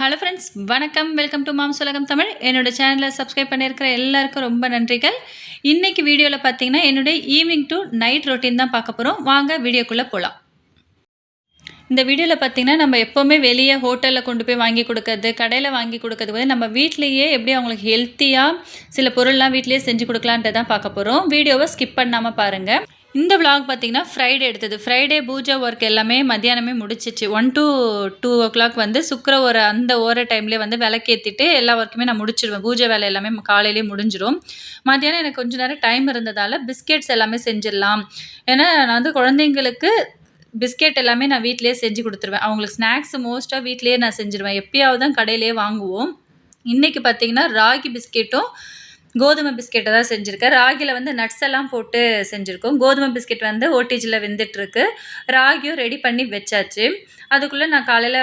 Hello friends வணக்கம். Welcome to மாம் சுலகம் தமிழ் என்னோட சேனலை சப்ஸ்கிரைப் பண்ணியிருக்கிற எல்லாருக்கும் ரொம்ப நன்றிகள். இன்றைக்கி வீடியோவில் பார்த்தீங்கன்னா என்னுடைய ஈவினிங் டு நைட் ரொட்டீன் தான் பார்க்க போகிறோம் வாங்க வீடியோக்குள்ளே போகலாம் இந்த வீடியோவில் பார்த்தீங்கன்னா நம்ம எப்போவுமே வெளியே ஹோட்டலில் கொண்டு போய் வாங்கி கொடுக்கறது கடையில் வாங்கி கொடுக்கறது வந்து நம்ம வீட்லேயே எப்படி அவங்களுக்கு ஹெல்த்தியாக சில பொருள்லாம் வீட்லேயே செஞ்சு கொடுக்கலான்ட்டு தான் பார்க்க போகிறோம் வீடியோவை ஸ்கிப் பண்ணாமல் பாருங்கள் இந்த vlog பார்த்தீங்கன்னா ஃப்ரைடே எடுத்தது. ஃப்ரைடே பூஜா ஒர்க் எல்லாமே மத்தியானமே முடிச்சிச்சு. One to two o'clock வந்து சுக்கர ஒரு அந்த ஓர டைம்லேயே வந்து விளக்கேற்றிட்டு எல்லா ஒர்க்குமே நான் முடிச்சிடுவேன். பூஜை வேலை எல்லாமே காலையிலேயே முடிஞ்சிடும் மத்தியானம் எனக்கு கொஞ்சம் நேரம் டைம் இருந்ததால் பிஸ்கெட்ஸ் எல்லாமே செஞ்சிடலாம். ஏன்னா நான் வந்து குழந்தைங்களுக்கு பிஸ்கெட் எல்லாமே நான் வீட்டிலே செஞ்சு கொடுத்துருவேன். அவங்களுக்கு ஸ்நாக்ஸ் மோஸ்ட்டாக வீட்டிலேயே நான் செஞ்சுருவேன். எப்பயாவது தான் கடையிலேயே வாங்குவோம். இன்றைக்கி பார்த்தீங்கன்னா ராகி பிஸ்கெட்டும் கோதுமை பிஸ்கெட்டை தான் செஞ்சுருக்கேன் ராகியில் வந்து நட்ஸ் எல்லாம் போட்டு செஞ்சுருக்கோம். கோதுமை பிஸ்கெட் வந்து ஓடிஜியில் வெந்துட்டுருக்கு. ராகியும் ரெடி பண்ணி வச்சாச்சு. அதுக்குள்ளே நான் காலையில்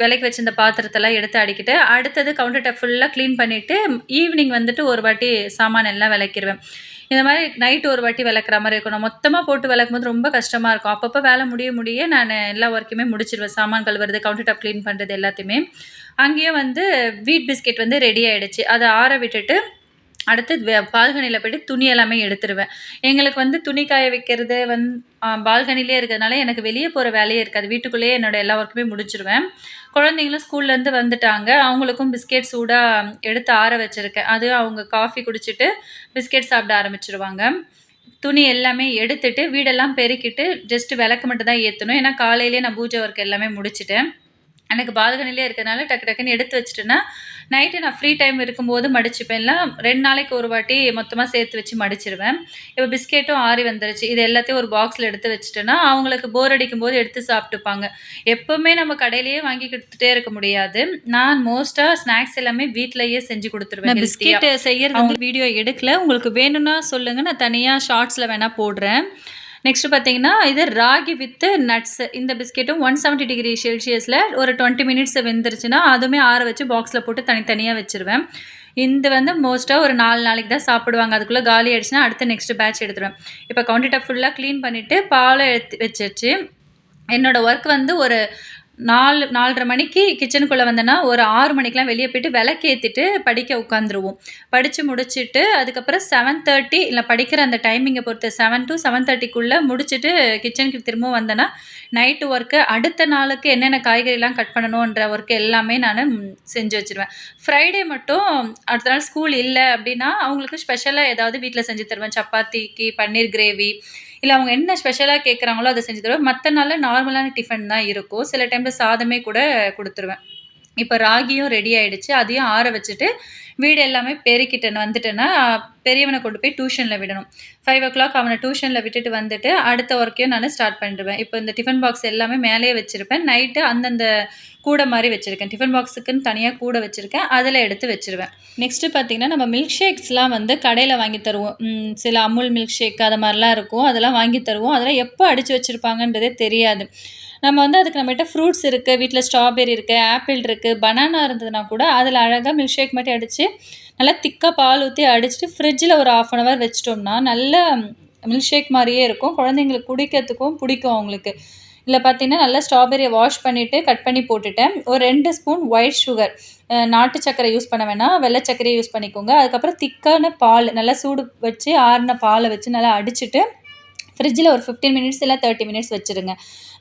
விலைக்கு வச்சிருந்த பாத்திரத்தெல்லாம் எடுத்து அடிக்கிட்டு அடுத்தது கவுண்டர் டாப் ஃபுல்லாக க்ளீன் பண்ணிவிட்டு ஈவினிங் வந்துட்டு ஒரு வாட்டி சாமான் எல்லாம் விளக்கிடுவேன் இந்த மாதிரி நைட் ஒரு வாட்டி விளக்குற மாதிரி இருக்கும். நான் மொத்தமாக போட்டு விளக்கும் போது ரொம்ப கஷ்டமாக இருக்கும். அப்பப்போ வேலை முடிய முடிய நான் எல்லா ஒர்க்குமே முடிச்சிடுவேன் சாமான் கழுவுறது கவுண்டர் டாப் க்ளீன் பண்ணுறது எல்லாத்தையுமே. அங்கேயும் வந்து வீட் பிஸ்கெட் வந்து ரெடி ஆகிடுச்சு அதை ஆற விட்டுட்டு அடுத்து பால்கனியில் போய்ட்டு துணி எல்லாமே எடுத்துருவேன். எங்களுக்கு வந்து துணி காய வைக்கிறது வந் பால்கனிலே இருக்கிறதுனால எனக்கு வெளியே போகிற வேலையே இருக்காது. வீட்டுக்குள்ளேயே என்னோடய எல்லா ஒர்க்குமே முடிச்சிருவேன். குழந்தைங்களும் ஸ்கூல்லேருந்து வந்துட்டாங்க. அவங்களுக்கும் பிஸ்கெட் சூடாக எடுத்து ஆற வச்சுருக்கேன். அது அவங்க காஃபி குடிச்சிட்டு பிஸ்கெட் சாப்பிட ஆரம்பிச்சிருவாங்க. துணி எல்லாமே எடுத்துட்டு வீடெல்லாம் பெருக்கிட்டு ஜஸ்ட்டு விளக்கு மட்டும் தான் ஏற்றணும் ஏன்னா காலையிலேயே நான் பூஜை ஒர்க் எல்லாமே முடிச்சிட்டேன். எனக்கு பால்கனிலே இருக்கிறதுனால டக்கு டக்குன்னு எடுத்து வச்சுட்டேன்னா நைட்டு நான் ஃப்ரீ டைம் இருக்கும்போது மடிச்சுப்பேன் இல்லை ரெண்டு நாளைக்கு ஒரு வாட்டி மொத்தமாக சேர்த்து வச்சு மடிச்சிருவேன். இப்போ பிஸ்கெட்டும் ஆறி வந்துருச்சு. இது எல்லாத்தையும் ஒரு பாக்ஸில் எடுத்து வச்சுட்டேன்னா அவங்களுக்கு போர் அடிக்கும் போது எடுத்து சாப்பிட்டுப்பாங்க. எப்போவுமே நம்ம கடையிலேயே வாங்கி கொடுத்துட்டே இருக்க முடியாது. நான் மோஸ்ட்டாக ஸ்நாக்ஸ் எல்லாமே வீட்டிலேயே செஞ்சு கொடுத்துருவேன் பிஸ்கெட் செய்யறது வீடியோ எடுக்கல. உங்களுக்கு வேணும்னா சொல்லுங்கள் நான் தனியாக ஷார்ட்ஸில் வேணால் போடுறேன். நெக்ஸ்ட் பார்த்தீங்கன்னா இது ராகி வித்து நட்ஸ் இந்த பிஸ்கெட்டும் ஒன் செவன்ட்டி டிகிரி செல்சியஸில் ஒரு டுவெண்ட்டி மினிட்ஸ் வெந்துருச்சுன்னா அதுவுமே ஆற வச்சு பாக்ஸில் போட்டு தனித்தனியாக வச்சுருவேன். இது வந்து மோஸ்ட்டாக ஒரு நாலு நாளைக்கு தான் சாப்பிடுவாங்க. அதுக்குள்ளே காலி ஆயிடுச்சுன்னா அடுத்து நெக்ஸ்ட் பேட்ச் எடுத்துருவேன். இப்போ கவுண்டர் டாப் ஃபுல்லாக க்ளீன் பண்ணிவிட்டு பாலை எடுத்து வச்சிருச்சு. என்னோடய ஒர்க் வந்து ஒரு நாலு நாலரை மணிக்கு கிச்சனுக்குள்ளே வந்தேன்னா ஒரு ஆறு மணிக்கெலாம் வெளியே போயிட்டு விளக்கேற்றிட்டு படிக்க உட்காந்துருவோம் படித்து முடிச்சுட்டு அதுக்கப்புறம் செவன் தேர்ட்டி இல்லை படிக்கிற அந்த டைமிங்கை பொறுத்து செவன் டு செவன் தேர்ட்டிக்குள்ளே முடிச்சுட்டு கிச்சனுக்கு திரும்பவும் வந்தேன்னா நைட்டு ஒர்க்கு அடுத்த நாளுக்கு என்னென்ன காய்கறிலாம் கட் பண்ணணுன்ற ஒர்க்கு எல்லாமே நான் செஞ்சு வச்சுருவேன். ஃப்ரைடே மட்டும் அடுத்த நாள் ஸ்கூல் இல்லை அப்படின்னா அவங்களுக்கு ஸ்பெஷலாக ஏதாவது வீட்டில் செஞ்சு தருவேன். சப்பாத்திக்கு பன்னீர் கிரேவி இல்லை அவங்க என்ன ஸ்பெஷலாக கேட்குறாங்களோ அதை செஞ்சு தருவேன் மற்ற நாளில் நார்மலான டிஃபன் தான் இருக்கும். சில டைமில் சாதமே கூட கொடுத்துருவேன். இப்போ ராகியும் ரெடி ஆகிடுச்சு அதையும் ஆற வச்சுட்டு வீடு எல்லாமே பெருக்கிட்டேன் வந்துட்டேன்னா பெரியவனை கொண்டு போய் டியூஷனில் விடணும். ஃபைவ் ஓ கிளாக் அவனை டியூஷனில் விட்டுட்டு வந்துட்டு அடுத்த ஒர்க்கையும் நான் ஸ்டார்ட் பண்ணிடுவேன். இப்போ இந்த டிஃபன் பாக்ஸ் எல்லாமே மேலேயே வச்சுருப்பேன். நைட்டு அந்தந்த கூடை மாதிரி வச்சுருக்கேன். டிஃபன் பாக்ஸுக்குன்னு தனியாக கூடை வச்சுருக்கேன். அதில் எடுத்து வச்சுருவேன். நெக்ஸ்ட்டு பார்த்திங்கன்னா நம்ம மில்க் ஷேக்ஸ்லாம் வந்து கடையில் வாங்கி தருவோம். சில அமுல் மில்க் ஷேக் அது மாதிரிலாம் இருக்கும். அதெல்லாம் வாங்கி தருவோம். அதெல்லாம் எப்போ அடித்து வச்சுருப்பாங்கன்றதே தெரியாது. நம்ம வந்து அதுக்கு நம்மகிட்ட ஃப்ரூட்ஸ் இருக்குது வீட்டில் ஸ்ட்ராபெரி இருக்குது ஆப்பிள் இருக்குது பனானா இருந்ததுன்னா கூட அதில் அழகாக மில்க் ஷேக் மட்டும் அடித்து நல்லா திக்காக பால் ஊற்றி அடிச்சுட்டு ஃப்ரிட்ஜில் ஒரு ஆஃப் அன் ஹவர் வச்சிட்டோம்னா நல்ல மில்க் ஷேக் மாதிரியே இருக்கும். குழந்தைங்களுக்கு குடிக்கிறதுக்கும் பிடிக்கும் அவங்களுக்கு. இதில் பார்த்தீங்கன்னா நல்லா ஸ்ட்ராபெரியை வாஷ் பண்ணிவிட்டு கட் பண்ணி போட்டுட்டேன். ஒரு ரெண்டு ஸ்பூன் ஒயிட் சுகர் நாட்டு சர்க்கரை யூஸ் பண்ண வேணாம். வெள்ளை சர்க்கரையை யூஸ் பண்ணிக்கோங்க. அதுக்கப்புறம் திக்கான பால் நல்லா சூடு வச்சு ஆறின பாலை வச்சு நல்லா அடிச்சுட்டு ஃப்ரிட்ஜில் ஒரு ஃபிஃப்டீன் மினிட்ஸ் இல்லை தேர்ட்டி மினிட்ஸ் வச்சுருங்க.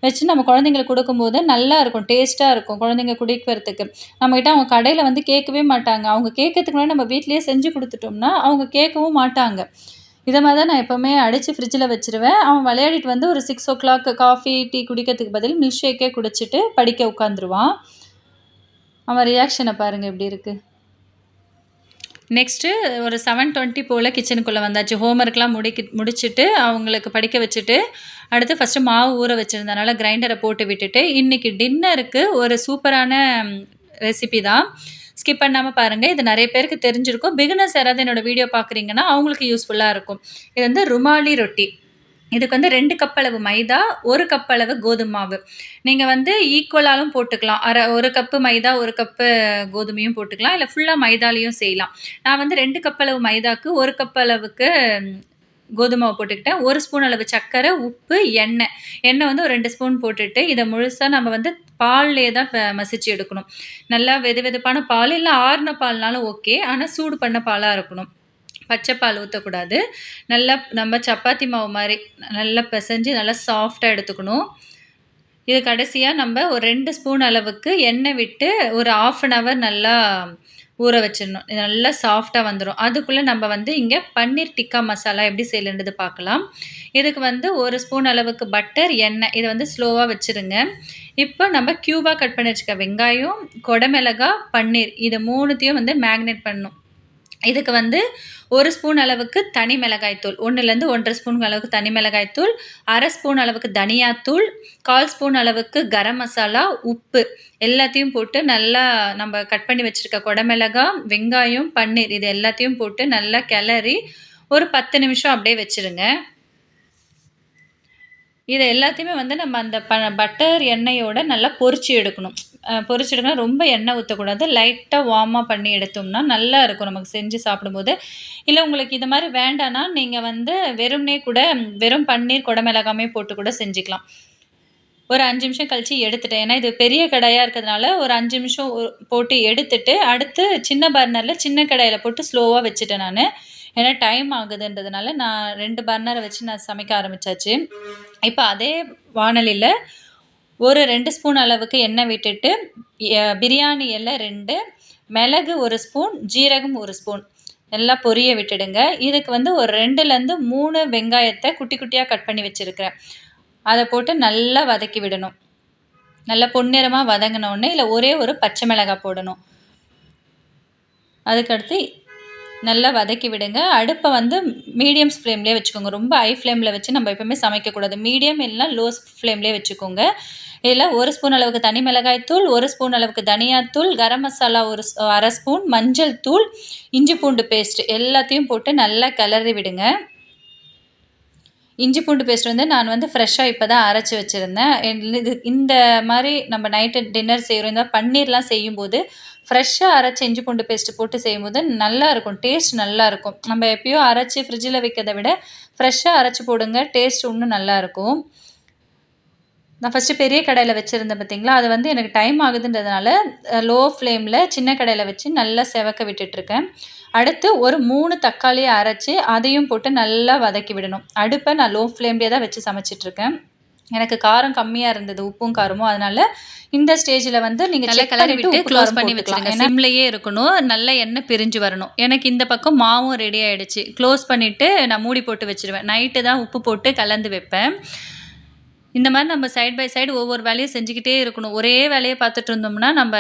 வச்சு நம்ம குழந்தைங்களுக்கு கொடுக்கும்போது நல்லா இருக்கும் டேஸ்ட்டாக இருக்கும் குழந்தைங்க குடிக்கிறதுக்கு. நம்மக்கிட்ட அவங்க கடையில் வந்து கேட்கவே மாட்டாங்க. அவங்க கேட்கறதுக்கு முன்னாடி நம்ம வீட்லேயே செஞ்சு கொடுத்துட்டோம்னா அவங்க கேட்கவும் மாட்டாங்க. இதை மாதிரி தான் நான் எப்போவுமே அடித்து ஃப்ரிட்ஜில் வச்சுருவேன். அவன் விளையாடிட்டு வந்து ஒரு six o'clock coffee tea குடிக்கிறதுக்கு பதில் மில்க் ஷேக்கே குடிச்சிட்டு படிக்க உட்காந்துருவான் அவன் ரியாக்ஷனை பாருங்கள் எப்படி இருக்குது நெக்ஸ்ட்டு ஒரு செவன் டுவெண்ட்டி போல் கிச்சனுக்குள்ளே வந்தாச்சு. ஹோம்ஒர்க்லாம் முடிக்கி முடிச்சுட்டு அவங்களுக்கு படிக்க வச்சுட்டு அடுத்து ஃபஸ்ட்டு மாவு ஊற வச்சுருந்தனால கிரைண்டரை போட்டு விட்டுட்டு இன்றைக்கி டின்னருக்கு ஒரு சூப்பரான ரெசிபி தான். ஸ்கிப் பண்ணாமல் பாருங்கள் இது நிறைய பேருக்கு தெரிஞ்சிருக்கும். பிகினர்ஸ் யாராவது என்னோடய வீடியோ பார்க்குறீங்கன்னா அவங்களுக்கு யூஸ்ஃபுல்லாக இருக்கும். இது வந்து ருமாலி ரொட்டி. இதுக்கு வந்து ரெண்டு கப் அளவு மைதா ஒரு கப் அளவு கோதுமை மாவு. நீங்கள் வந்து ஈக்குவலாலும் போட்டுக்கலாம். அரை ஒரு கப்பு மைதா ஒரு கப்பு கோதுமையும் போட்டுக்கலாம். இல்லை ஃபுல்லாக மைதாலையும் செய்யலாம். நான் வந்து ரெண்டு கப் அளவு மைதாக்கு ஒரு கப் அளவுக்கு கோதுமை போட்டுக்கிட்டேன். ஒரு ஸ்பூன் அளவு சர்க்கரை உப்பு எண்ணெய். எண்ணெய் வந்து ஒரு ரெண்டு ஸ்பூன் போட்டுட்டு இதை முழுசாக நம்ம வந்து பால்லேயே தான் மசிச்சு எடுக்கணும். நல்லா வெது வெதுப்பான பால் இல்லை ஆறின பால்னாலும் ஓகே ஆனால் சூடு பண்ண பாலாக இருக்கணும். பச்சை பால் ஊற்றக்கூடாது நல்லா நம்ம சப்பாத்தி மாவு மாதிரி நல்லா பிசைஞ்சு நல்லா சாஃப்டாக எடுத்துக்கணும். இது கடைசியாக நம்ம ஒரு ரெண்டு ஸ்பூன் அளவுக்கு எண்ணெய் விட்டு ஒரு ஆஃப் அன் ஹவர் நல்லா ஊற வச்சிடணும். இது நல்லா சாஃப்டாக வந்துடும் அதுக்குள்ளே நம்ம வந்து இங்கே பன்னீர் டிக்கா மசாலா எப்படி செய்யலன்றது பார்க்கலாம். இதுக்கு வந்து ஒரு ஸ்பூன் அளவுக்கு பட்டர் எண்ணெய். இதை வந்து ஸ்லோவாக வச்சுருங்க. இப்போ நம்ம க்யூபாக கட் பண்ணி வச்சுக்க வெங்காயம் கொடமிளகா பன்னீர். இது மூணுத்தையும் வந்து மேக்னேட் பண்ணணும். இதுக்கு வந்து ஒரு ஸ்பூன் அளவுக்கு தனி மிளகாய்த்தூள் ஒன்றுலேருந்து ஒன்றரை ஸ்பூன் அளவுக்கு தனி மிளகாய்த்தூள் அரை ஸ்பூன் அளவுக்கு தனியாத்தூள் கால் ஸ்பூன் அளவுக்கு கரம் மசாலா உப்பு எல்லாத்தையும் போட்டு நல்லா நம்ம கட் பண்ணி வச்சுருக்க குடமிளகா வெங்காயம் பன்னீர் இது எல்லாத்தையும் போட்டு நல்லா கிளறி ஒரு பத்து நிமிஷம் அப்படியே வச்சுருங்க. இதை எல்லாத்தையுமே வந்து நம்ம அந்த ப பட்டர் எண்ணெயோட நல்லா பொரிச்சு எடுக்கணும். பொரிச்சு எடுக்கணும் ரொம்ப எண்ணெய் ஊற்றக்கூடாது லைட்டாக வார்மாக பண்ணி எடுத்தோம்னா நல்லா இருக்கும் நமக்கு செஞ்சு சாப்பிடும்போது. இல்லை உங்களுக்கு இது மாதிரி வேண்டான்னா நீங்கள் வந்து வெறும்னே கூட வெறும் பன்னீர் குடமிளகாமே போட்டு கூட செஞ்சுக்கலாம். ஒரு அஞ்சு நிமிஷம் கழித்து எடுத்துட்டேன். ஏன்னா இது பெரிய கடாயாக இருக்கிறதுனால ஒரு அஞ்சு நிமிஷம் போட்டு எடுத்துட்டு அடுத்து சின்ன பர்னரில் சின்ன கடாயில் போட்டு ஸ்லோவாக வச்சுட்டேன் நான். ஏன்னா டைம் ஆகுதுன்றதுனால நான் ரெண்டு பர்னரை வச்சு நான் சமைக்க ஆரம்பித்தாச்சு இப்போ அதே வானலியில் ஒரு ரெண்டு ஸ்பூன் அளவுக்கு எண்ணெய் விட்டுட்டு பிரியாணி எல்லாம் ரெண்டு மிளகு ஒரு ஸ்பூன் ஜீரகம் ஒரு ஸ்பூன் எல்லாம் பொரிய விட்டுடுங்க. இதுக்கு வந்து ஒரு ரெண்டுலேருந்து மூணு வெங்காயத்தை குட்டி குட்டியாக கட் பண்ணி வச்சுருக்கிறேன். அதை போட்டு நல்லா வதக்கி விடணும். நல்லா பொன்னிறமாக வதங்கினோடனே இல்லை ஒரே ஒரு பச்சை மிளகாய் போடணும். அதுக்கடுத்து நல்லா வதக்கி விடுங்க. அடுப்பை வந்து மீடியம் ஃப்ளேம்லேயே வச்சுக்கோங்க. ரொம்ப ஹை ஃப்ளேமில் வச்சு நம்ம எப்போவுமே சமைக்கக்கூடாது. மீடியம் இல்லைனா லோ ஃப்ளேம்லேயே வச்சுக்கோங்க. இதில் ஒரு ஸ்பூன் அளவுக்கு தனி மிளகாய் தூள் ஒரு ஸ்பூன் அளவுக்கு தனியாத்தூள் கரம் மசாலா ஒரு அரை ஸ்பூன் மஞ்சள் தூள் இஞ்சி பூண்டு பேஸ்ட் எல்லாத்தையும் போட்டு நல்லா கிளறி விடுங்க. இஞ்சி பூண்டு பேஸ்ட் வந்து நான் வந்து ஃப்ரெஷ்ஷாக இப்போ தான் அரைச்சி வச்சுருந்தேன். இது இந்த மாதிரி நம்ம நைட்டு டின்னர் செய்கிறோம் இந்த பன்னீர்லாம் செய்யும்போது ஃப்ரெஷ்ஷாக அரைச்சி இஞ்சி பூண்டு பேஸ்ட்டு போட்டு செய்யும்போது நல்லாயிருக்கும் டேஸ்ட் நல்லாயிருக்கும் நம்ம எப்பயோ அரைச்சி ஃப்ரிட்ஜில் வைக்கிறத விட ஃப்ரெஷ்ஷாக அரைச்சி போடுங்க. டேஸ்ட் இன்னும் நல்லாயிருக்கும் நான் ஃபஸ்ட்டு பெரிய கடையில் வச்சுருந்தேன் பார்த்தீங்களா அது வந்து எனக்கு டைம் ஆகுதுன்றதுனால லோ ஃப்ளேமில் சின்ன கடையில் வச்சு நல்லா செவக்க விட்டுட்ருக்கேன் அடுத்து ஒரு மூணு தக்காளியை அரைச்சி அதையும் போட்டு நல்லா வதக்கி விடணும். அடுப்பை நான் லோ ஃப்ளேம்லேயே தான் வச்சு சமைச்சிட்ருக்கேன். எனக்கு காரம் கம்மியாக இருந்தது உப்பும் காரமும். அதனால இந்த ஸ்டேஜில் வந்து நீங்கள் நல்லா கலரி விட்டு க்ளோஸ் பண்ணி வச்சுருங்க. சிம்லையே இருக்கணும். நல்ல எண்ணெய் பிரிஞ்சு வரணும். எனக்கு இந்த பக்கம் மாவும் ரெடி ஆகிடுச்சு க்ளோஸ் பண்ணிவிட்டு நான் மூடி போட்டு வச்சுருவேன். நைட்டு தான் உப்பு போட்டு கலந்து வைப்பேன். இந்த மாதிரி நம்ம சைட் பை சைடு ஒவ்வொரு வேலையும் செஞ்சுக்கிட்டே இருக்கணும். ஒரே வேலையை பார்த்துட்டு இருந்தோம்னா நம்ம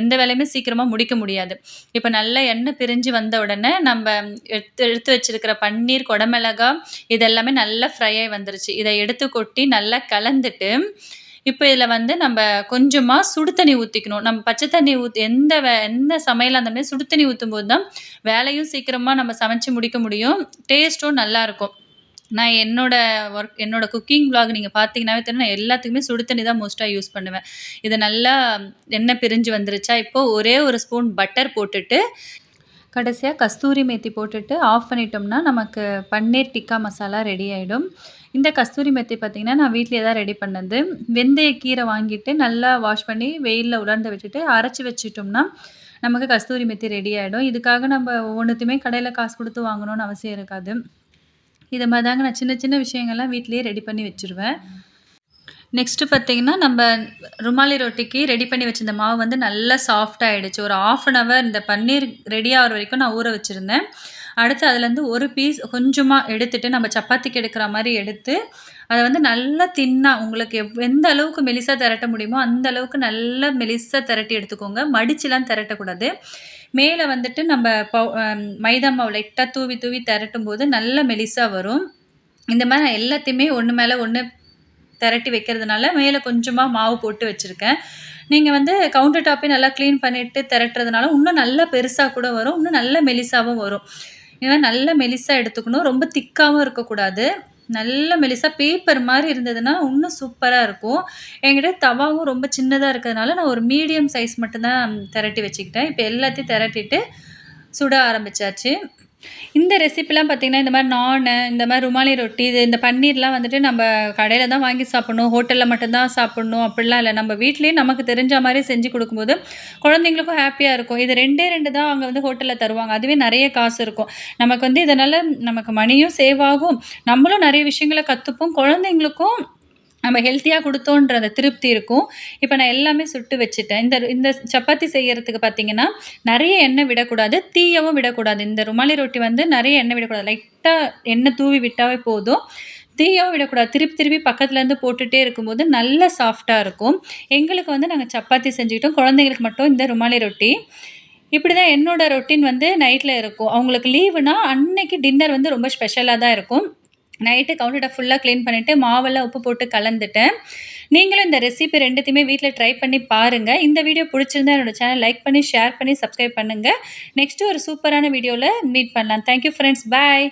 எந்த வேலையுமே சீக்கிரமாக முடிக்க முடியாது. இப்போ நல்ல எண்ணெய் பிரிஞ்சு வந்த உடனே நம்ம எடுத்து எடுத்து வச்சுருக்கிற பன்னீர் குடமிளகா இதெல்லாமே நல்லா ஃப்ரை ஆகி வந்துருச்சு. இதை எடுத்து கொட்டி நல்லா கலந்துட்டு இப்போ இதில் வந்து நம்ம கொஞ்சமாக சுடு தண்ணி ஊற்றிக்கணும் நம்ம பச்சை தண்ணி ஊற்றி எந்த வே எந்த சமையலாக இருந்தாலுமே சுடு தண்ணி ஊற்றும் போது தான் வேலையும் சீக்கிரமாக நம்ம சமைச்சு முடிக்க முடியும். டேஸ்ட்டும் நல்லாயிருக்கும் நான் என்னோடய ஒர்க் என்னோடய குக்கிங் விலாக் நீங்கள் பார்த்தீங்கன்னாவே தெரியும். நான் எல்லாத்துக்குமே சுடு தண்ணி தான் மோஸ்ட்டாக யூஸ் பண்ணுவேன். இது நல்லா எண்ணெய் பிரிஞ்சு வந்துருச்சா இப்போது ஒரே ஒரு ஸ்பூன் பட்டர் போட்டுட்டு கடைசியாக கஸ்தூரி மேத்தி போட்டுட்டு ஆஃப் பண்ணிட்டோம்னா நமக்கு பன்னீர் டிக்கா மசாலா ரெடி ஆகிடும் இந்த கஸ்தூரி மெத்தி பார்த்திங்கன்னா நான் வீட்டிலே தான் ரெடி பண்ணது. வெந்தய கீரை வாங்கிட்டு நல்லா வாஷ் பண்ணி வெயிலில் உலர்ந்து விட்டுட்டு அரைச்சி வச்சிட்டோம்னா நமக்கு கஸ்தூரி மெத்தி ரெடி ஆகிடும் இதுக்காக நம்ம ஒவ்வொன்றுத்தையுமே கடையில் காசு கொடுத்து வாங்கணும்னு அவசியம் இருக்காது. இது மாதிரி தாங்க நான் சின்ன சின்ன விஷயங்கள்லாம் வீட்டிலேயே ரெடி பண்ணி வச்சுருவேன். நெக்ஸ்ட்டு பார்த்திங்கன்னா நம்ம ருமாலி ரொட்டிக்கு ரெடி பண்ணி வச்சிருந்த மாவு வந்து நல்லா சாஃப்டாக ஆகிடுச்சு ஒரு ஆஃப் அன் ஹவர் இந்த பன்னீர் ரெடி ஆகிற வரைக்கும் நான் ஊற வச்சுருந்தேன். அடுத்து அதுலேருந்து ஒரு பீஸ் கொஞ்சமாக எடுத்துகிட்டு நம்ம சப்பாத்திக்கு எடுக்கிற மாதிரி எடுத்து அதை வந்து நல்லா தின்னாக உங்களுக்கு எவ் எந்த அளவுக்கு மெலிசாக திரட்ட முடியுமோ அந்த அளவுக்கு நல்லா மெலிசாக திரட்டி எடுத்துக்கோங்க. மடிச்சுலாம் திரட்டக்கூடாது. மேலே வந்துட்டு நம்ம பவு மைதா மாவு லைட்டாக தூவி தூவி திரட்டும் போது நல்ல மெலிசாக வரும். இந்த மாதிரி நான் எல்லாத்தையுமே ஒன்று மேலே ஒன்று திரட்டி வைக்கிறதுனால மேலே கொஞ்சமாக மாவு போட்டு வச்சுருக்கேன். நீங்கள் வந்து கவுண்டர் டாப்பே நல்லா க்ளீன் பண்ணிவிட்டு திரட்டுறதுனால இன்னும் நல்லா பெருசாக கூட வரும் இன்னும் நல்ல மெலிசாகவும் வரும். இதெல்லாம் நல்ல மெலிசாக எடுத்துக்கணும். ரொம்ப திக்காகவும் இருக்கக்கூடாது. நல்ல மெலிசாக பேப்பர் மாதிரி இருந்ததுன்னா இன்னும் சூப்பராக இருக்கும். என்கிட்ட தவாவும் ரொம்ப சின்னதாக இருக்கிறதுனால நான் ஒரு மீடியம் சைஸ் மட்டும்தான் திரட்டி வச்சுக்கிட்டேன். இப்போ எல்லாத்தையும் திரட்டிட்டு சுட ஆரம்பிச்சாச்சு. இந்த ரெசிப்பிலாம் பார்த்திங்கன்னா இந்த மாதிரி நான் இந்த மாதிரி ருமாலி ரொட்டி இது இந்த பன்னீர்லாம் வந்துட்டு நம்ம கடையில் தான் வாங்கி சாப்பிட்ணும். ஹோட்டலில் மட்டும்தான் சாப்பிட்ணும். அப்படிலாம் இல்லை. நம்ம வீட்லேயே நமக்கு தெரிஞ்ச மாதிரி செஞ்சு கொடுக்கும்போது குழந்தைங்களுக்கும் ஹாப்பியாக இருக்கும். இது ரெண்டே ரெண்டு தான் அங்கே வந்து ஹோட்டலில் தருவாங்க. அதுவே நிறைய காசு இருக்கும். நமக்கு வந்து இதனால் நமக்கு மணியும் சேவ் ஆகும். நம்மளும் நிறைய விஷயங்களை கற்றுப்போம் குழந்தைங்களுக்கும் நம்ம ஹெல்த்தியாக கொடுத்தோன்ற அந்த திருப்தி இருக்கும். இப்போ நான் எல்லாமே சுட்டு வச்சுட்டேன். இந்த இந்த சப்பாத்தி செய்கிறதுக்கு பார்த்தீங்கன்னா நிறைய எண்ணெய் விடக்கூடாது தீயவும் விடக்கூடாது. இந்த ருமாலி ரொட்டி வந்து நிறைய எண்ணெய் விடக்கூடாது. லைட்டாக எண்ணெய் தூவி விட்டாவே போதும். தீயவும் விடக்கூடாது. திருப்பி திருப்பி பக்கத்துலேருந்து போட்டுகிட்டே இருக்கும்போது நல்ல சாஃப்டாக இருக்கும். எங்களுக்கு வந்து நாங்கள் சப்பாத்தி செஞ்சுக்கிட்டோம். குழந்தைங்களுக்கு மட்டும் இந்த ருமாலி ரொட்டி. இப்படி தான் என்னோடய ரொட்டீன் வந்து நைட்டில் இருக்கும். அவங்களுக்கு லீவுனா அன்னைக்கு டின்னர் வந்து ரொம்ப ஸ்பெஷலாக தான் இருக்கும். நைட்டு கவுண்டரை ஃபுல்லாக க்ளீன் பண்ணிவிட்டு மாவெல்லாம் உப்பு போட்டு கலந்துட்டேன். நீங்களும் இந்த ரெசிபி ரெண்டுத்தையுமே வீட்டில் ட்ரை பண்ணி பாருங்கள் இந்த வீடியோ பிடிச்சிருந்தா என்னோட சேனல் லைக் பண்ணி ஷேர் பண்ணி சப்ஸ்கிரைப் பண்ணுங்கள் நெக்ஸ்ட்டு ஒரு சூப்பரான வீடியோவில் மீட் பண்ணலாம். Thank you friends bye